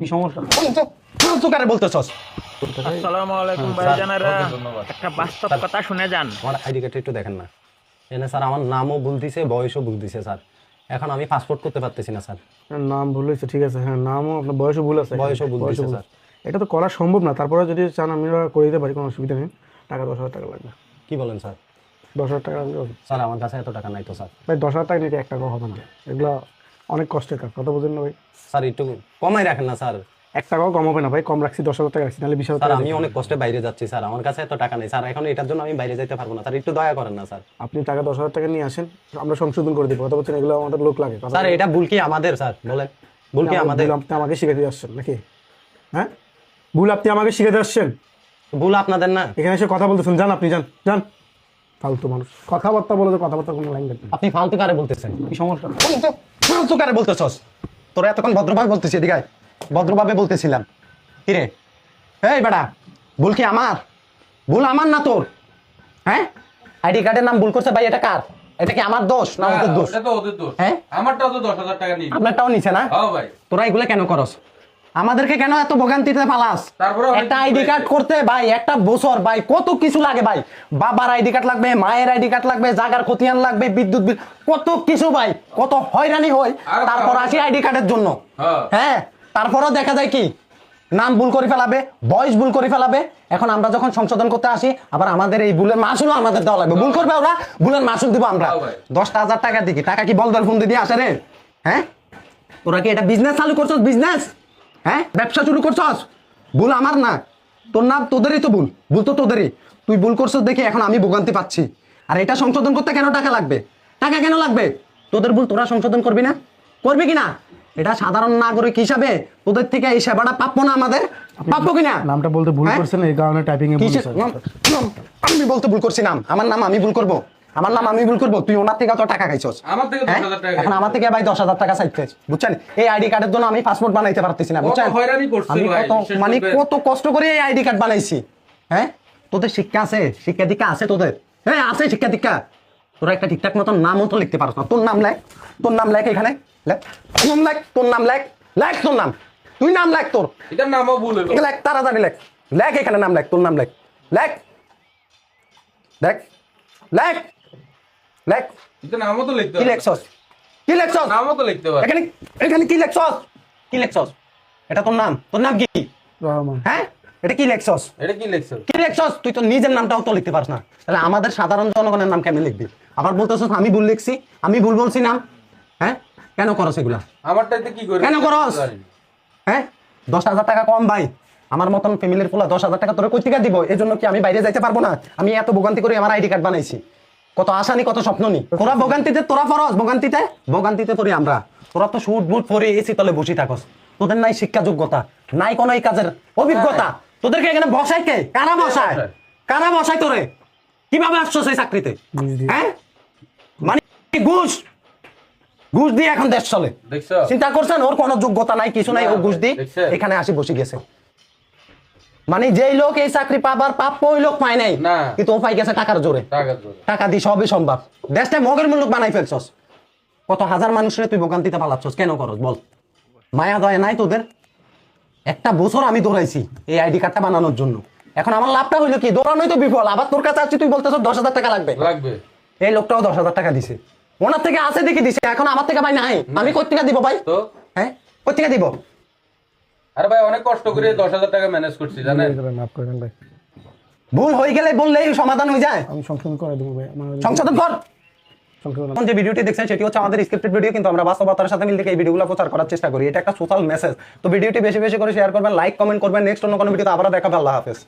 কি সমস্যা? কারে বলতেছস? আসসালামু আলাইকুম ভাইজানেরা। একটা বাস্তব কথা শুনে যান। আমার আইডি কার্ডটা একটু দেখেন না। এনে স্যার আমার নামও ভুল দিছে বয়সও ভুল দিছে স্যার। এখন আমি পাসপোর্ট করতে পারতেছি না স্যার। নাম ভুল হয়েছে ঠিক আছে। হ্যাঁ নামও আপনার বয়সও ভুল আছে। বয়সও ভুল দিছে স্যার। এটা তো করা সম্ভব না। তারপরে যদি চান আমি করে দিতে পারি কোনো অসুবিধা নেই। টাকা দশ হাজার টাকা লাগবে। কি বলেন স্যার? দশ হাজার টাকা স্যার আমার কাছে এত টাকা নাই তো স্যার। ভাই দশ হাজার টাকা নিতে এক টাকা হবে না। এগুলো অনেক কষ্টের কাজ কথা বোঝেন না ভাই? স্যার একটু কমাই রাখেন না স্যার। এক টাকাও কম হবে না ভাই কম রাখছি দশ হাজার টাকা রাখছি নাহলে বিশ হাজার আমি অনেক কষ্টে বাইরে যাচ্ছি স্যার। আমার কাছে এত টাকা নেই স্যার। এখন এটার জন্য আমি বাইরে যেতে পারব না স্যার। একটু দয়া করেন না স্যার। আপনি টাকা দশ হাজার টাকা নিয়ে আসেন আমরা সংশোধন করে দেবো কথা বলছেন এগুলো আমাদের লোক লাগে স্যার এটা ভুল কি আমাদের স্যার? বলেন। ভুল কি আমাদের? আপনি আমাকে শিখাতে আসছেন নাকি? হ্যাঁ? ভুল আপনি আমাকে শিখাতে আসছেন ভুল আপনাদের না। এখানে এসে কথা বলতেছেন যান আপনি যান যান। ফালতু মানুষ। কথাবার্তা বলে তো কথাবার্তা কোনো নেই। আপনি ফালতু কারে বলতেছেন? কি সমস্যা? ফালতু কারে বলতেছস? তোরা এতক্ষণ ভদ্রভাবে বলতেছি এদিকে ভদ্রভাবে বলতেছিলাম। কিরে এই বেটা ভুল কি আমার? ভুল আমার না তোর? হ্যাঁ? আইডি কার্ডের নাম ভুল করছে ভাই এটা কার? এটা কি আমার দোষ না ওদের দোষ? ওটা তো ওদের দোষ। হ্যাঁ? আমারটাও তো দশ হাজার টাকা নিয়ে আপনারটাও নিছে না? হ্যাঁ ভাই। তোরা এগুলো কেন করস? আমাদেরকে কেন এত ভোগান্তিতে পালাস একটা আইডি কার্ড করতে ভাই একটা বছর ভাই কত কিছু লাগে ভাই। বাবার আইডি কার্ড লাগবে মায়ের আইডি কার্ড লাগবে জাগার খতিয়ান লাগবে বিদ্যুৎ বিল কত কিছু ভাই কত হয়রানি হয় তারপর আসি আইডি কার্ডের জন্য। হ্যাঁ। হ্যাঁ তারপরও দেখা যায় কি নাম ভুল করে ফেলাবে বয়স ভুল করে ফেলাবে। এখন আমরা যখন সংশোধন করতে আসি আবার আমাদের এই ভুলের মাসুলও আমাদের দেওয়া লাগবে। ভুল করবে ওরা ভুলের মাসুল দিব আমরা। দশটা হাজার টাকা দিকে টাকা কি বলদার ফোন দিয়ে আসে রে? হ্যাঁ? তোরা কি এটা বিজনেস চালু করছ? বিজনেস হ্যাঁ? ব্যবসা শুরু করছস? ভুল আমার না। তোর নাম তোদেরই তো ভুল। ভুল তো তোদেরই। তুই ভুল করছস দেখে এখন আমি ভোগান্তি পাচ্ছি। আর এটা সংশোধন করতে কেন টাকা লাগবে? টাকা কেন লাগবে? তোদের ভুল তোরা সংশোধন করবি না? করবি কি না এটা সাধারণ নাগরিক হিসাবে তোদের থেকে এই সেবাটা প্রাপ্য না আমাদের? প্রাপ্য কিনা? নামটা বলতে ভুল হ্যাঁ? করছেন এই কারণে টাইপিং এ ভুল? আমি বলতে ভুল করছি নাম। আমার নাম আমি ভুল করব? আমার নাম আমি ভুল করব তুই ওনার থেকে তো টাকা খাইছস। আমার থেকে হ্যাঁ? 10,000 টাকা এখন আমার থেকে ভাই দশ হাজার টাকা চাইতে। বুঝছেন? এই আইডি কার্ডের জন্য আমি পাসপোর্ট বানাইতে পারতেছি না বুঝছেন? আমি কত মানে কত কষ্ট করে এই আইডি কার্ড বানাইছি হ্যাঁ? তোদের শিক্ষা আছে শিক্ষা দীক্ষা আছে তোদের। হ্যাঁ আছে শিক্ষা দীক্ষা। তোরা একটা ঠিকঠাক মতন নামও তো লিখতে পারছ না। তোর নাম লেখ তোর নাম লেখ এখানে। লেখ তোর নাম লেখ তোর নাম লেখ লেখ তোর নাম। তুই নাম লেখ তোর। এটার নামও ভুল হলো লেখ তাড়াতাড়ি লেখ। লেখ এখানে নাম লেখ তোর নাম লেখ। লেখ। লেখ লেখ। লেখ। এটার নামও তো লিখতে কি লেখছস? কি লেখছস? নামও তো লিখতে পারে এখানে এখানে কি লেখছস? কি লেখছস? এটা তোর নাম। তোর নাম কি? রহমান। হ্যাঁ? এটা কি লেখছস? এটা কি লিখছো কি লেখছস? তুই তো নিজের নামটাও তো লিখতে পারছ না। তাহলে আমাদের সাধারণ জনগণের নাম কেমনে লিখবি? আবার বলতেছস আমি ভুল লিখছি আমি ভুল বলছি নাম হ্যাঁ? কেন করস এগুলা? আমারটাতে কি করে? কেন করস? হ্যাঁ? দশ হাজার টাকা কম ভাই। আমার মতন ফ্যামিলির পোলা দশ হাজার টাকা তোর কই থেকে দিব? এই জন্য কি আমি বাইরে যাইতে পারব না? আমি এত ভোগান্তি করে আমার আইডি কার্ড বানাইছি। কত আশা নি কত স্বপ্ন নি? তোরা ভোগান্তিতে তোরা ফরস ভোগান্তিতে? ভোগান্তিতে পড়ি আমরা। তোরা তো শুট বুট পরে এসি তলে বসে থাকস। তোদের নাই শিক্ষা যোগ্যতা নাই কোনো এই কাজের অভিজ্ঞতা। তোদেরকে এখানে বসায় কে? কারা বসায়? বসায়? কারা বসায় তোরে? কীভাবে আসছো সেই চাকরিতে? হ্যাঁ? মানে ঘুষ? ঘুষ দিয়ে এখন দেশ চলে। চিন্তা করছেন ওর কোনো যোগ্যতা নাই কিছু নাই ও ঘুষ দিয়ে এখানে আসি বসে গেছে। মানে যেই লোক এই চাকরি পাবার প্রাপ্য ওই লোক পায় নাই। কিন্তু ও পাই গেছে টাকার জোরে। টাকা দিয়ে সবই সম্ভব। দেশটা মগের মূল্য বানাই ফেলছস। কত হাজার মানুষের তুই ভোগান্তিতে পালাচ্ছস কেন করস বল? মায়া দয়া নাই তোদের? একটা বছর আমি দৌড়াইছি এই আইডি কার্ডটা বানানোর জন্য। এখন আমার লাভটা হইল কি? দৌড়ানোই তো বিফল। আবার তোর কাছে আসছি তুই বলতেছ দশ হাজার টাকা লাগবে। লাগবে। এই লোকটাও দশ হাজার টাকা দিছে। ওনার থেকে আছে দেখি দিছে এখন আমার থেকে ভাই নাই। আমি কই থেকে দিব ভাই? তো? হ্যাঁ? কই থেকে দিব? আরে ভাই অনেক কষ্ট করে দশ হাজার টাকা ম্যানেজ করছি জানেন? মাফ করে দেন ভাই। ভুল হয়ে গেলে বললেই সমাধান হয়ে যায়। আমি সংশোধন করে দেবো ভাই সংশোধন কর। এখন যে ভিডিওটি দেখছেন সেটি হচ্ছে আমাদের স্ক্রিপ্টেড ভিডিও কিন্তু আমরা বাস্তবতার সাথে মিল থেকে এই ভিডিওগুলো প্রচার করার চেষ্টা করি। এটা একটা সোশ্যাল মেসেজ তো ভিডিওটি বেশি বেশি করে শেয়ার করবেন লাইক কমেন্ট করবেন। নেক্সট অন্য কোনো ভিডিওতে আবার দেখা। আল্লাহ হাফেজ।